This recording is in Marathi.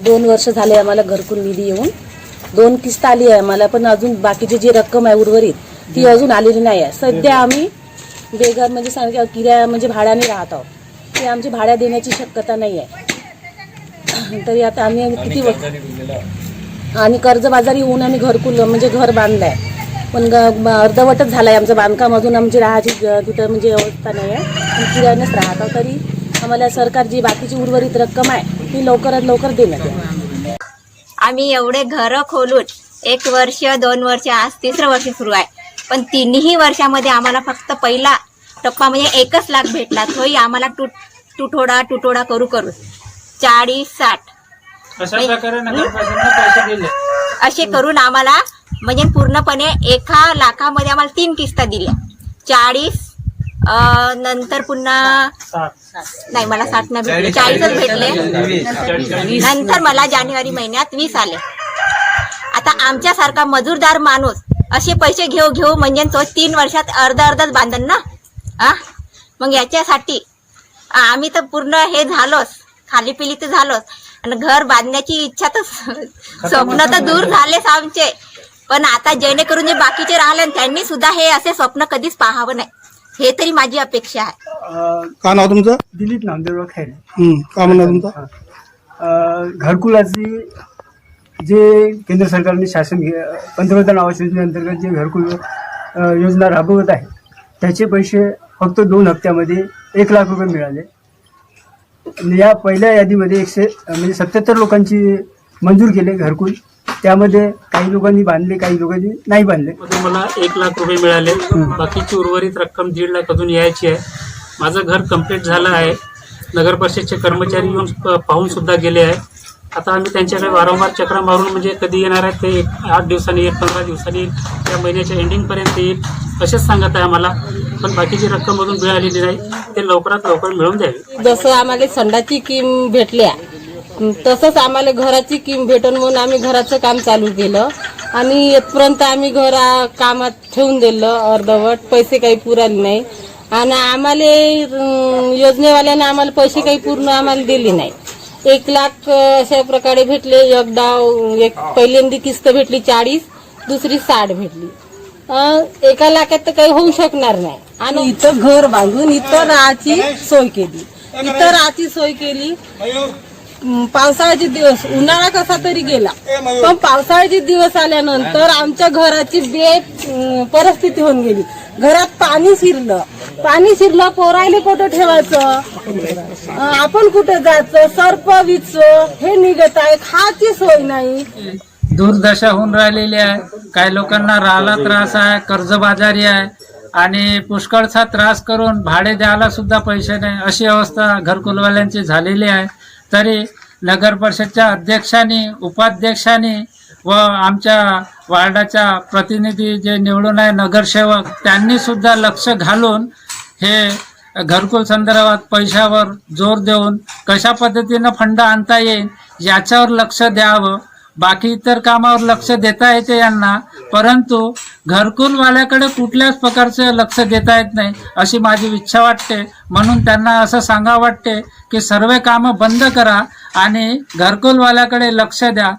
दोन वर्ष झाले आम्हाला घरकुल निधी येऊन. दोन किस्त आली आहे आम्हाला पण अजून बाकीची जी रक्कम आहे उर्वरित ती अजून आलेली नाही आहे. सध्या आम्ही बेघर म्हणजे सांग किराया म्हणजे भाड्याने राहत आहोत. ती आमची भाड्या देण्याची शक्यता नाही आहे. तरी आता आम्ही किती व- आणि कर्जबाजारी होऊन आम्ही घरकुल म्हणजे घर बांधलं आहे पण अर्धवटच झालं आहे आमचं बांधकाम अजून आमची राहायची तिथं म्हणजे व्यवस्था नाही आहे. किरायानेच राहत आहोत तरी आम्हाला सरकार जी बाकीची उर्वरित रक्कम आहे ती लवकरात लवकर देण्यात. आम्ही एवढे घरं खोलून एक वर्ष दोन वर्ष आज तिसरं वर्ष सुरू आहे. पण तिन्ही वर्षामध्ये आम्हाला फक्त पहिला टप्पा म्हणजे एकच लाख भेटला. तोही आम्हाला तुट तुटोडा तुटोडा करू करू चाळीस साठ. दिले. असे करून आम्हाला म्हणजे पूर्णपणे एका लाखामध्ये आम्हाला तीन किस्ता दिल्या. चाळीस अं, नंतर पुन्हा नाही मला साठ नाही भेटले चाळीसच भेटले. नंतर मला जानेवारी महिन्यात वीस आले. आता आमच्यासारखा मजूरदार माणूस असे पैसे घेऊ घेऊ म्हणजे तो तीन वर्षात अर्ध अर्धच बांधन ना? आ? मग याच्यासाठी आम्ही तर पूर्ण हे झालोच खाली पिली तर झालोच. आणि घर बांधण्याची इच्छा तर स्वप्न तर दूर झालेच आमचे. पण आता जेणेकरून जे बाकीचे राहिले त्यांनी सुद्धा हे असे स्वप्न कधीच पाहावं नाही. हे तरी माझी अपेक्षा आहे. अ, का नाव तुमचं? दिलीप नामदेवराव खैरे. हं, का म्हणणं तुमचं? अ, घरकुलाची जे केंद्र सरकारने शासन घे पंतप्रधान आवास योजनेअंतर्गत जे घरकुल अ, योजना राबवत आहे त्याचे पैसे फक्त दोन हप्त्यामध्ये एक लाख रुपये मिळाले. आणि या पहिल्या यादीमध्ये एकशे म्हणजे सत्याहत्तर लोकांची मंजूर केले घरकुल. त्यामध्ये काही लोकांनी बांधले काही लोकांनी नाही बांधले. मला एक लाख रुपये मिळाले. बाकीची उर्वरित रक्कम दीड लाख अजून यायची आहे. माझं घर कंप्लीट झालं आहे. नगर परिषदचे कर्मचारी येऊन पाहून सुद्धा गेले आहे. आता आम्ही त्यांच्याकडे वारंवार चक्र मारून म्हणजे कधी येणार आहेत ते एक आठ दिवसांनी येईल पंधरा दिवसांनी येईल त्या महिन्याच्या एंडिंगपर्यंत येईल असेच सांगत आहे आम्हाला. पण बाकीची रक्कम अजून मिळालेली नाही. ते लवकरात लवकर मिळवून द्यावी. जसं आम्हाला संडाची किम भेटल्या तसंच आम्हाला घराची किम भेटन म्हणून आम्ही घराचं काम चालू केलं. आणि येतपर्यंत आम्ही घरा कामात ठेवून दिलं अर्धवट. पैसे काही पुराले नाही. आणि आम्हाला योजनेवाल्याने आम्हाला पैसे काही पूर्ण आम्हाला दिले नाही. एक लाख अशा प्रकारे भेटले. एक डाव एक पहिल्यांदी किस्त भेटली चाळीस दुसरी साठ भेटली. एका लाखात तर काही होऊ शकणार नाही. आणि इथं घर बांधून इथं राहायची सोय केली. इथं राहायची सोय केली. पावसाळ्याचे दिवस. उन्हाळा कसा तरी गेला. पण पावसाळ्याचे दिवस आल्यानंतर आमच्या घराची अं, परिस्थिती होऊन गेली. घरात पाणी शिरलं. पाणी शिरलं पोरायले कुठं ठेवायचं. आपण कुठं जायचं? सर्प विच हे निघत आहे. खाची सोय नाही. दुर्दशा होऊन राहिलेली आहे. काही लोकांना राहायला त्रास आहे कर्जबाजारी आहे. आणि पुष्कळचा त्रास करून भाडे द्यायला सुद्धा पैसे नाही. अशी अवस्था घरकुलवाल्यांची झालेली आहे. तरी नगर परिषदच्या अध्यक्षांनी उपाध्यक्षांनी व आमच्या वार्डाच्या प्रतिनिधी जे निवडून आहे नगरसेवक त्यांनी सुद्धा लक्ष घालून हे घरकुल संदर्भात पैशावर जोर देऊन कशा पद्धतीनं फंड आणता येईल याच्यावर लक्ष द्यावं. बाकी इतर कामावर लक्ष देता येते यांना परंतु घरकुलवाल्याकडे कुठल्याच प्रकारचे लक्ष देता येत नाही अशी माझी इच्छा वाटते. म्हणून त्यांना असं सांगा वाटते की सर्व कामं बंद करा आणि घरकुलवाल्याकडे लक्ष द्या.